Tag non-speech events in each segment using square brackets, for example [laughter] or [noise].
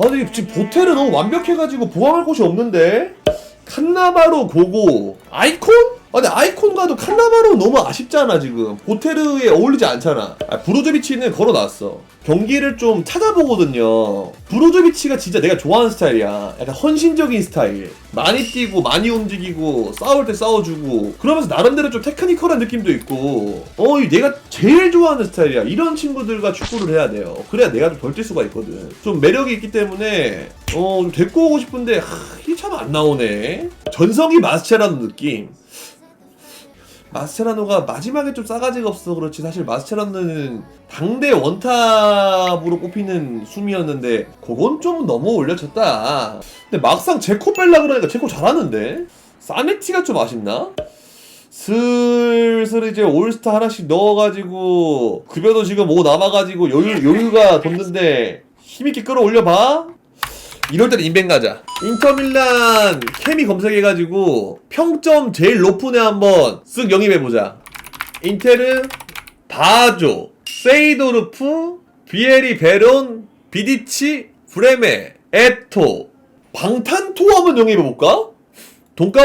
아 근데 지금 보텔은 너무 완벽해가지고 보강할 곳이 없는데 칸나바로 고고 아이콘? 아 근데 아이콘과도 칸나바로 너무 아쉽잖아 지금. 보테르에 어울리지 않잖아. 아, 브로조비치는 걸어놨어. 경기를 좀 찾아보거든요. 브로조비치가 진짜 내가 좋아하는 스타일이야. 약간 헌신적인 스타일. 많이 뛰고 많이 움직이고 싸울 때 싸워주고. 그러면서 나름대로 좀 테크니컬한 느낌도 있고. 어이 내가 제일 좋아하는 스타일이야. 이런 친구들과 축구를 해야 돼요. 그래야 내가 좀 덜 뛸 수가 있거든. 좀 매력이 있기 때문에 어좀 데리고 오고 싶은데 이게 참 안 나오네. 전성기 마스체라는 느낌 마스체라노가 마지막에 좀 싸가지가 없어 그렇지 사실 마스체라노는 당대 원탑으로 꼽히는 숨이었는데 그건 좀 너무 올려쳤다. 근데 막상 제코 뺄라 그러니까 제코 잘하는데? 사네티가 좀 아쉽나? 슬슬 이제 올스타 하나씩 넣어가지고 급여도 지금 오 남아가지고 여유, 여유가 돋는데 힘있게 끌어올려봐 이럴 때는 인벤 가자. 인터밀란 케미 검색해가지고 평점 제일 높은 애 한번 쓱 영입해보자. 인테르, 바조, 세이도르프, 비에리 베론, 비디치, 브레메, 에토, 방탄토 한번 영입해볼까?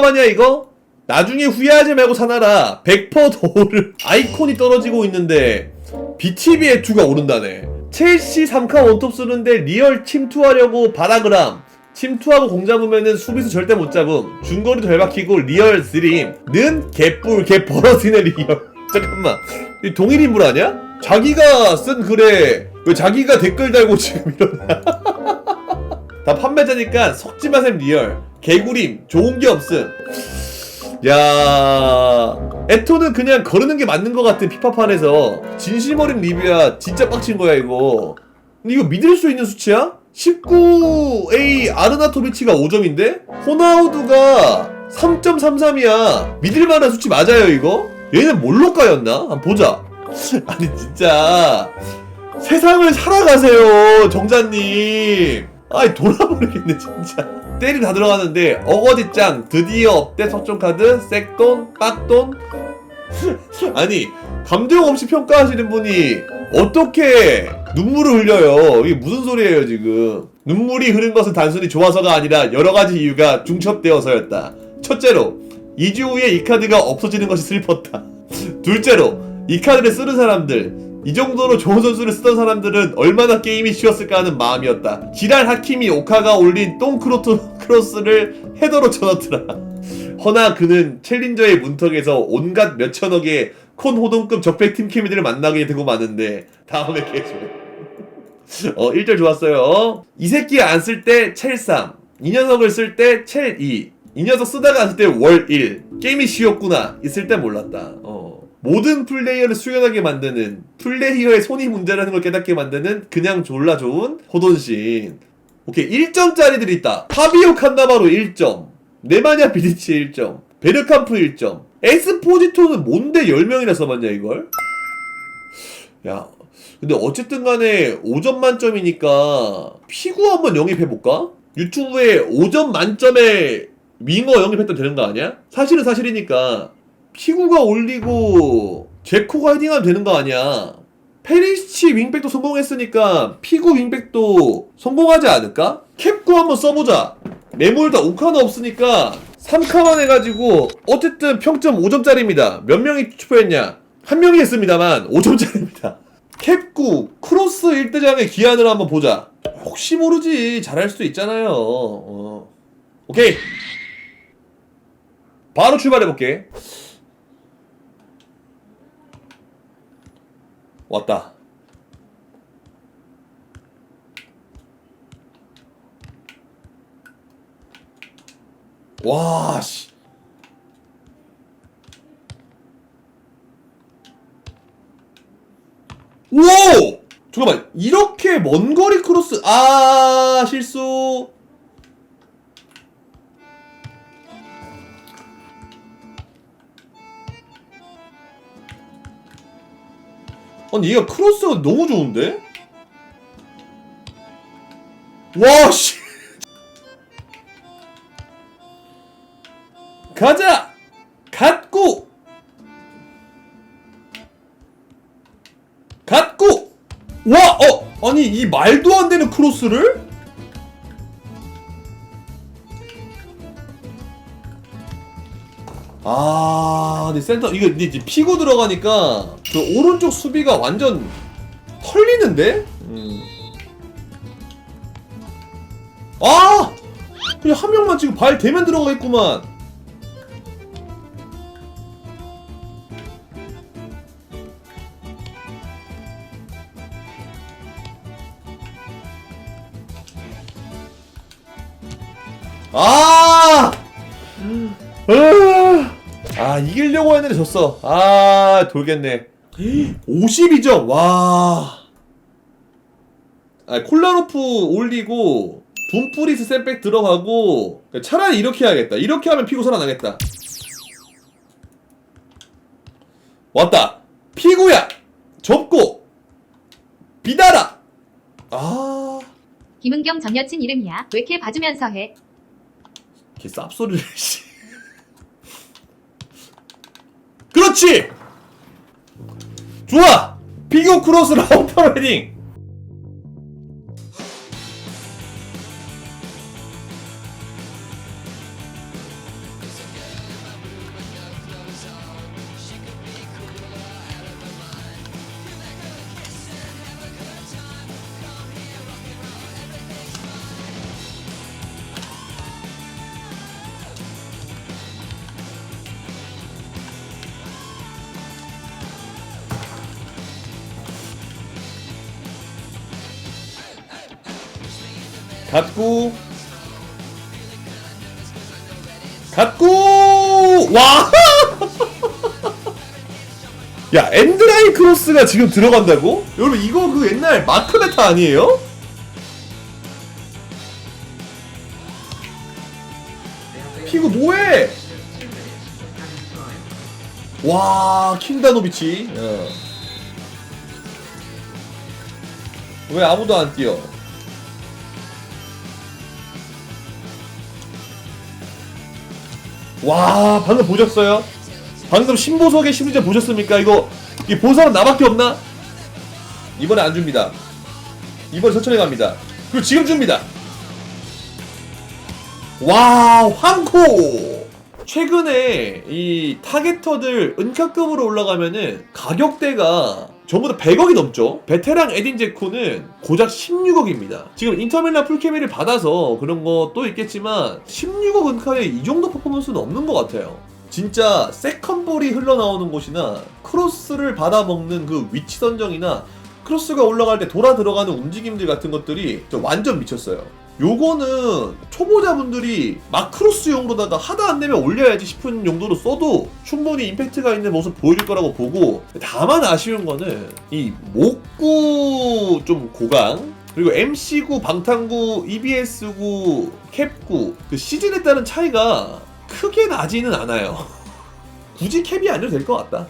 아니야 이거? 나중에 후회하지 말고 사놔라. 100%더 오를 아이콘이 떨어지고 있는데 BTB 에투가 오른다네. 첼시 3카 원톱 쓰는데 리얼 침투하려고 바라그람. 침투하고 공 잡으면은 수비수 절대 못 잡음. 중거리도 덜 박히고 리얼 드림는 개뿔 개 벌어지네 리얼. [laughs] 잠깐만. 이 동일 인물 아니야? 자기가 쓴 글에 왜 자기가 댓글 달고 지금 이러냐? [laughs] 다 판매자니까 속지 마셈 리얼. 개구림 좋은 게 없음. 야 에토는 그냥 거르는 게 맞는 것 같은 피파판에서 진심 어린 리뷰야 진짜 빡친 거야 이거 근데 이거 믿을 수 있는 수치야? 19A 아르나토비치가 5점인데 호나우두가 3.33이야 믿을 만한 수치 맞아요 이거? 얘는 몰로까였나? 한번 보자 [laughs] 아니 진짜 세상을 살아가세요 정자님 아이 돌아버리겠네 진짜. 때리 다 들어가는데 어거지짱 드디어 업데 석존카드 색돈 빡돈. [laughs] 아니 감정 없이 평가하시는 분이 어떻게 눈물을 흘려요? 이게 무슨 소리예요 지금? 눈물이 흐른 것은 단순히 좋아서가 아니라 여러 가지 이유가 중첩되어서였다. 첫째로 2주 후에 이 카드가 없어지는 것이 슬펐다. 둘째로 이 카드를 쓰는 사람들 이 정도로 좋은 선수를 쓰던 사람들은 얼마나 게임이 쉬웠을까 하는 마음이었다. 지랄 하키미 오카가 올린 똥 크로토 크로스를 헤더로 쳐넣더라. 허나 그는 챌린저의 문턱에서 온갖 몇천억의 콘 호동급 적백 팀 케미들을 만나게 되고 마는데 다음에 계속 어 1절 좋았어요. 이 새끼 안 쓸 때 첼3 이 녀석을 쓸 때 첼2 이 녀석 쓰다가 안 쓸 때 월1 게임이 쉬웠구나 있을 때 몰랐다. 어. 모든 플레이어를 수연하게 만드는 플레이어의 손이 문제라는 걸 깨닫게 만드는 그냥 졸라 좋은 호돈신. 오케이 1점짜리들이 있다. 파비오 칸나바로 1점 네마냐 비디치 1점 베르캄프 1점. 에스포지토는 뭔데 10명이나 써봤냐 이걸? 야 근데 어쨌든 간에 5점 만점이니까 피구 한번 영입해볼까? 유튜브에 5점 만점에 윙어 영입했던 되는 거 아니야? 사실은 사실이니까 피구가 올리고 제코가 헤딩하면 되는 거 아니야. 페리시치 윙백도 성공했으니까 피구 윙백도 성공하지 않을까? 캡구 한번 써보자. 매몰다 오카는 없으니까 3카만 해가지고 어쨌든 평점 5점짜리입니다. 몇 명이 투표했냐? 한 명이 했습니다만 5점짜리입니다. 캡구 크로스 1대장의 기한을 한번 보자. 혹시 모르지 잘할 수도 있잖아요. 어. 오케이. 바로 출발해볼게. 왔다. 와, 씨. 오! 잠깐만, 이렇게 먼 거리 크로스, 아, 실수. 아니 얘가 크로스가 너무 좋은데? 와씨 가자! 갓고! 갓고! 와! 어! 아니 이 말도 안 되는 크로스를? 아, 네 센터 이거 네 피고 들어가니까 그 오른쪽 수비가 완전 털리는데? 음. 아! 그냥 한 명만 지금 발 대면 들어가 있구만. 아! 아 이기려고 했는데 졌어 아 돌겠네 52점 와. 아, 콜라로프 올리고 둠프리스 샌백 들어가고 차라리 이렇게 해야겠다. 이렇게 하면 피구 살아나겠다. 왔다. 피구야! 접고! 비다라! 아. 김은경 전 여친 이름이야. 왜 이렇게 봐주면서 해? 개 쌉소리를 씨. 그렇지 좋아! 피겨 크로스 라운터 헤딩 갖고 갖고 와! [laughs] 야 엔드라인 크로스가 지금 들어간다고? 여러분 이거 그 옛날 마크 메타 아니에요? 피구 뭐해? 와 킹다노비치 어. 왜 아무도 안 뛰어? 와 방금 보셨어요? 방금 신보석의 심리전 보셨습니까? 이거 이 보석은 나밖에 없나? 이번에 안 줍니다. 이번에 천천히 갑니다. 그리고 지금 줍니다. 와 황코 최근에 이 타겟터들 은카급으로 올라가면은 가격대가 전부 다 100억이 넘죠. 베테랑 에딘 제코는 고작 16억입니다. 지금 인터밀란 풀케미를 받아서 그런 것도 있겠지만 16억 은카에 이 정도 퍼포먼스는 없는 것 같아요. 진짜 세컨볼이 흘러나오는 곳이나 크로스를 받아먹는 그 위치 선정이나 크로스가 올라갈 때 돌아 들어가는 움직임들 같은 것들이 저 완전 미쳤어요. 요거는 초보자분들이 마크로스용으로다가 하다 안 되면 올려야지 싶은 용도로 써도 충분히 임팩트가 있는 모습 보여줄 거라고 보고 다만 아쉬운 거는 이 목구 좀 고강 그리고 MC9, 방탄구, EBS9, 캡구 그 시즌에 따른 차이가 크게 나지는 않아요. [laughs] 굳이 캡이 아니어도 될 것 같다.